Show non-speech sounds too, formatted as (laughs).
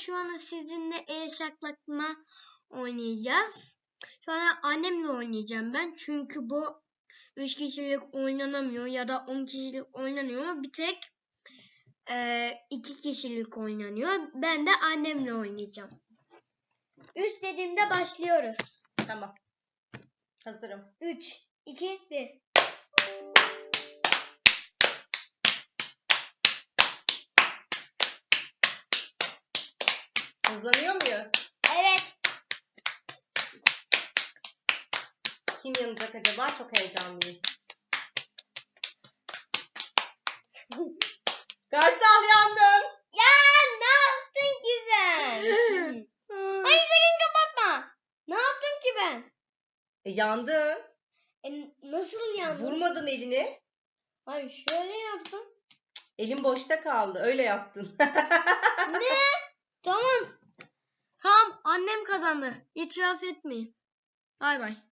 şu anda sizinle el şaklatma oynayacağız. Şu anda annemle oynayacağım ben. Çünkü bu 3 kişilik oynanamıyor ya da 10 kişilik oynanıyor. Bir tek 2 kişilik oynanıyor. Ben de annemle oynayacağım. 3 dediğimde başlıyoruz. Tamam. Hazırım. 3, 2, 1. Hızlanıyor muyuz? Evet. Kim yanacak acaba? Çok heyecanlıyım. (laughs) Kartal yandım. Ya ne yaptın ki ben? Hayır sakın kapatma. Ne yaptım ki ben? E, yandın. E, nasıl yandım? Vurmadın elini. Hayır şöyle yaptım. Elin boşta kaldı. Öyle yaptın. (laughs) ne? Tamam. Tamam annem kazandı. İtiraf etmeyin. Bay bay.